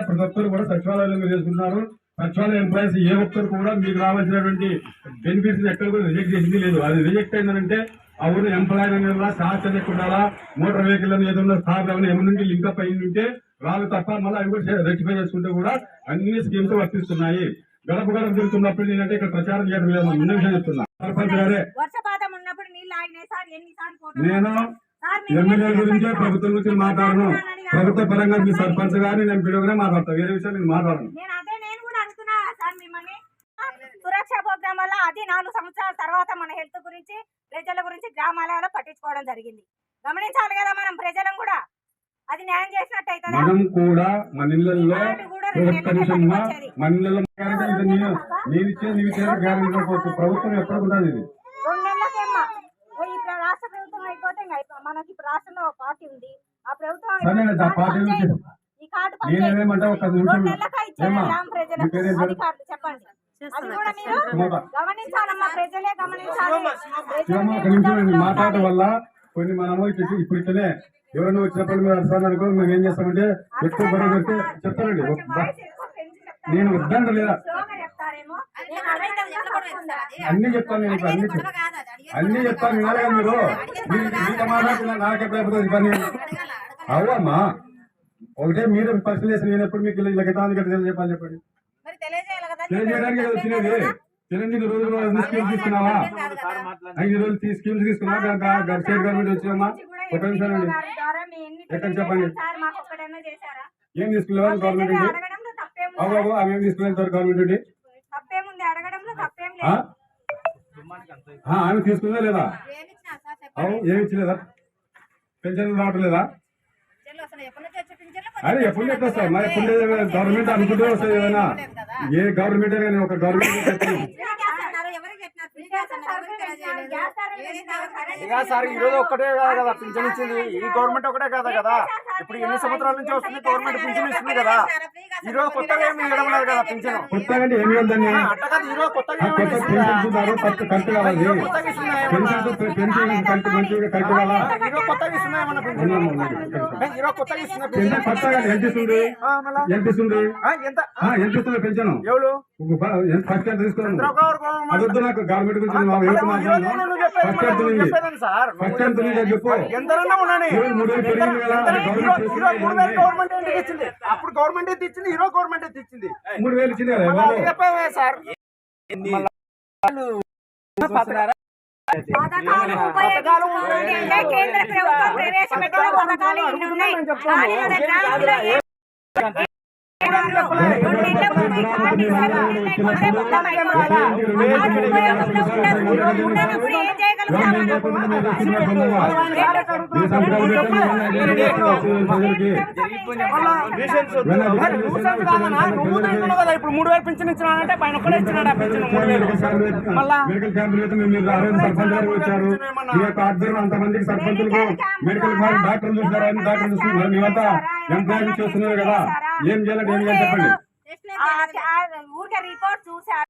ప్రతి ఒక్కరు కూడా సచివాలయంలో చేసుకున్నారు సచివాలయ ఎంప్లాయీస్ ఏ ఒక్కరు కూడా మీకు రావాల్సినటువంటి బెనిఫిట్స్ ఎక్కడ కూడా రిజెక్ట్ చేసింది లేదు. అది రిజెక్ట్ అయిందంటే ఆ ఊరు ఎంప్లాయీ అనేది సార్ ఉండాలా మోటార్ వెహికల్ ఏదైనా సార్ ఏమైనా నుండి లింకప్ అయి ఉంటే రాదు తప్ప మళ్ళీ అవి కూడా రెక్టిఫై చేసుకుంటే కూడా అన్ని స్కీమ్స్ వర్తిస్తున్నాయి. గడప గడప తిరుగుతున్నప్పుడు నేనంటే ఇక్కడ ప్రచారం చేయడం లేదు. ముందు విషయం చెప్తున్నా. సర్పంచ్ గారే. నేను మీరు ఎమ్మెల్యే గురించే ప్రభుత్వం గురించి మాట్లాడను. ప్రభుత్వ పరంగా మీ సర్పంచ్ గాని నేను పిలువగానే మాట్లాడతాను. వేరే విషయాలు నేను మాట్లాడను. నేను అదే నేను కూడా అనుకున్నా సార్ మిమ్మల్ని. సురక్ష ప్రోగ్రామ్ వల్ల అది నాలుగు సంవత్సరాల తర్వాత మన హెల్త్ గురించి ప్రజల గురించి గ్రామాలలో పట్టించుకోవడం జరిగింది. గమనించాలి కదా మనం ప్రజలను కూడా. అది న్యాయం చేసినట్టు అవుతుందా మనం కూడా మన మన నేను ఇచ్చే నీవు ఇచ్చే గ్యారెంటీ ప్రభుత్వం ఎక్కడ ఉండదు ఇది. రెండు నెలలకేమ్మా. ఓ ఇప్పుడు రాష్ట్ర ప్రభుత్వం అయిపోతే మనకి ఇప్పుడు రాష్ట్రంలో ఒక పార్టీ ఉంది. ఆ ప్రభుత్వం. ఈ కార్డు పని నేను చేయదు. ఏమంటే ఒక నిమిషం రెండు నెలలకే ఇచ్చారు? గ్రామ ప్రజలకు. పేరేం పేరు? అధికారులు చెప్పండి. అది కూడా మీరు. గమనించాలమ్మా ప్రజలే గమనించాలి? వల్ల కొన్ని మనము ఇప్పుడు ఇట్లనే ఎవరైనా వచ్చినప్పుడు మీరు అర్థం అనుకో మేము ఏం చేస్తామంటే ఎక్కువ గొడవ పెడితే చెప్తానండి. నేను వద్దంట లేదా? అన్ని చెప్తాను నేను అన్ని అన్ని చెప్తాను వినాలి మీరు? నాకెప్పుడు అయిపోతుంది పని. అవమ్మా ఒకటే మీరు ఫస్ట్ చేసి నేను ఎప్పుడు మీకు గతానికి ఎట్లా చెప్పాలి చెప్పండి తెలియజేయడానికి వచ్చినది. రోజులు స్కీమ్స్ తీసుకున్నావా? ఐదు రోజులు స్కీమ్స్ తీసుకున్నా స్టేట్ గవర్నమెంట్ ఒక నిమిషం అండి ఎక్కడ చెప్పండి. ఏం తీసుకున్నావా గవర్నమెంట్ అవు ఏం తీసుకున్నారు గవర్నమెంట్? లేదు. ఆ, ఆమె తీసుకుందా లేదా? ఏమిచ్చినా సార్ చెప్పండి. అవు ఏమి ఇచ్చలేదా? పెన్షన్ రావట్లేదా? అరే ఎప్పుడు ఎట్లా వస్తాయి మరి ఎప్పుడు గవర్నమెంట్ అనుకుంటే వస్తాయి ఏదైనా ఏ గవర్నమెంట్ కానీ ఒక గవర్నమెంట్ ఇక సార్ ఈ రోజు ఒక్కటే కాదు కదా పింఛన్ ఇచ్చింది. ఈ గవర్నమెంట్ ఒకటే కాదు కదా? ఇప్పుడు ఎన్ని సంవత్సరాల నుంచి వస్తుంది గవర్నమెంట్ పింఛన్ ఇస్తుంది కదా? ఈ రోజు కొత్తగా ఏమి ఇవ్వడం లేదు కదా పింఛన్. కొత్తగా అంటే ఏమి కొత్తగా కొత్త కరెక్ట్ కావాలి పెన్షన్ కరెక్ట్ మంచిగా కరెక్ట్ కావాలా ఈ రోజు కొత్తగా కొత్తగా ఇస్తుందా పెన్షన్ పింఛన్ కొత్తగా ఎంత ఇస్తుంది? ఆ, మళ్ళా? ఎంత ఇస్తుంది? ఆ, ఎంత? ఆ, ఎంత ఇస్తుంది పెన్షన్? ఎవరు? ఫస్ట్ ఎంత తీసుకోండి చంద్రబాబు గవర్నమెంట్ నాకు గురించి ఫస్ట్ ఎంత ఉంది? ఫస్ట్ ఎంత ఉంది చెప్పు. ఈరోజు మూడు వేలు పెరిగింది కదా, ఈరోజు- ఈరోజు అప్పుడు గవర్నమెంట్ ఎంత ఇచ్చింది ఈరోజు గవర్నమెంట్ ఎంత ఇచ్చింది మూడు వేలు ఇచ్చింది సార్. పథకాలు కేంద్ర ప్రభుత్వం ప్రవేశపెట్టిన పథకాలు ఇన్ని ఉన్నాయి? ఏ- చేయగలుగుతాం నువ్వు తింటున్నావు కదా ఇప్పుడు మూడు వేలు పింఛన్ ఇచ్చినాడంటే పైన ఒక్కడే ఇచ్చినాడు ఆ పింఛన్ మూడు వేలు మళ్ళా మెడికల్ గారు వచ్చారు మీ యొక్క అంతమందికి సర్పంచులకు మెడికల్ క్యాంప్ డాక్టర్లు చూసారా అని డాక్టర్లు చూస్తున్నారు మేమంతా ఎంప్లాయీ చేస్తున్నారు కదా ఏం చేయాలంటే ఏం చేయాలి చెప్పండి. ఆ, ఆ, ఊరికే రిపోర్ట్ చూసారు